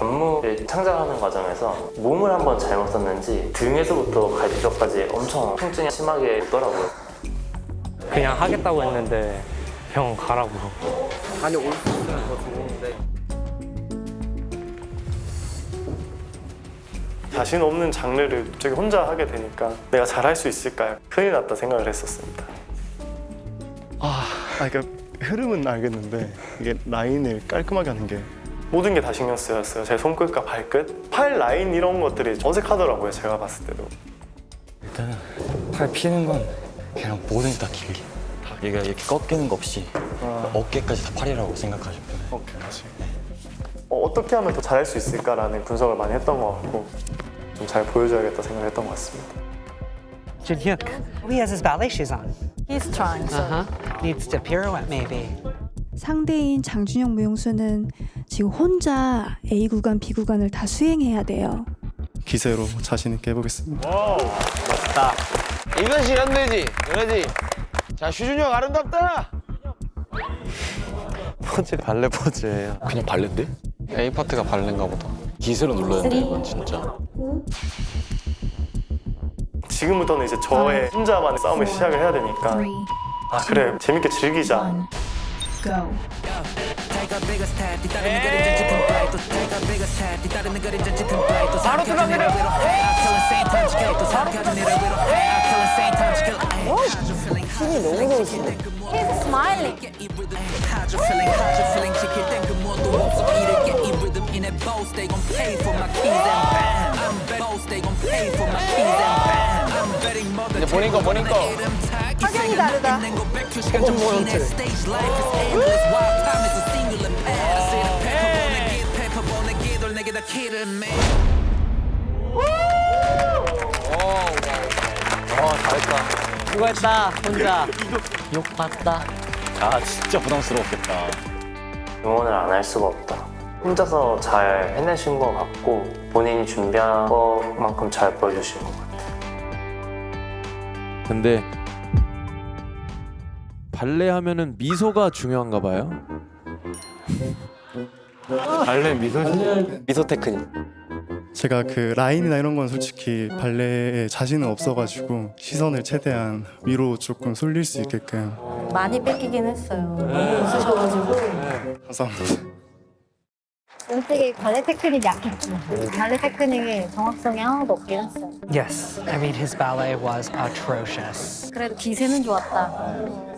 안무를 창작하는 과정에서 몸을 한번 잘못 썼는지 등에서부터 갈비뼈까지 엄청 통증이 심하게 있더라고요. 그냥 하겠다고 했는데 병원 가라고. 아니 올 수 있으면 더 좋은데 자신 없는 장르를 갑자기 혼자 하게 되니까 내가 잘할 수 있을까 큰일 났다 생각을 했었습니다. 아, 아 그러니까 흐름은 알겠는데 이게 라인을 깔끔하게 하는 게 모든 게 다 신경 쓰였어요. 제 손끝과 발끝, 팔 라인 이런 것들이 어색하더라고요. 제가 봤을 때도. 일단은 팔 피는 건 그냥 모든 게다 길게 다 얘가 이렇게 꺾이는 거 없이 어깨까지 다 팔이라고 돼요 오케이, 다시. 어, 어떻게 하면 더 잘할 수 있을까라는 분석을 많이 했던 것 같고 좀 잘 보여줘야겠다 생각을 했던 것 같습니다. Jinhyuk. Oh, he has his ballet shoes on. He's trying. So. Uh huh. Needs to pirouette maybe. 상대인 장준영 무용수는 지금 혼자 A 구간, B 구간을 다 수행해야 돼요. 기세로 자신 있게 해보겠습니다. 이건 시간 되지 그러지 자 슈준형 아름답다 포즈 발레 포즈예요. 그냥 발레인데? A 파트가 발레인가 보다. 기세로 눌러야 되는데 이건 진짜 지금부터는 이제 저의 혼자만의 싸움을 시작을 해야 되니까 아 그래 재밌게 즐기자. Go. 바로 들어가면 He's smiling. 이제 본인 거 본인 거 확연히 다르다. 어, 잘했다 수고했다 혼자. 욕 봤다. 아 진짜 부담스러웠겠다 응원을 안 할 수가 없다. 혼자서 잘 해내신 것 같고 본인이 준비한 것만큼 잘 보여주신 것 같아요. 근데 발레 하면은 미소가 중요한가 봐요. 발레 미소 미소 테크닉. 제가 그 라인이나 이런 건 솔직히 발레에 자신은 없어가지고 시선을 최대한 위로 조금 쏠릴 수 있게끔 많이 뺏기긴 했어요. 너무 웃으셔가지고. 감사합니다. 되게 발레 테크닉이 약했지. 발레 테크닉이 정확성이 하나도 없긴 했어요. Yes. I mean his ballet was atrocious. 그래도 기세는 좋았다.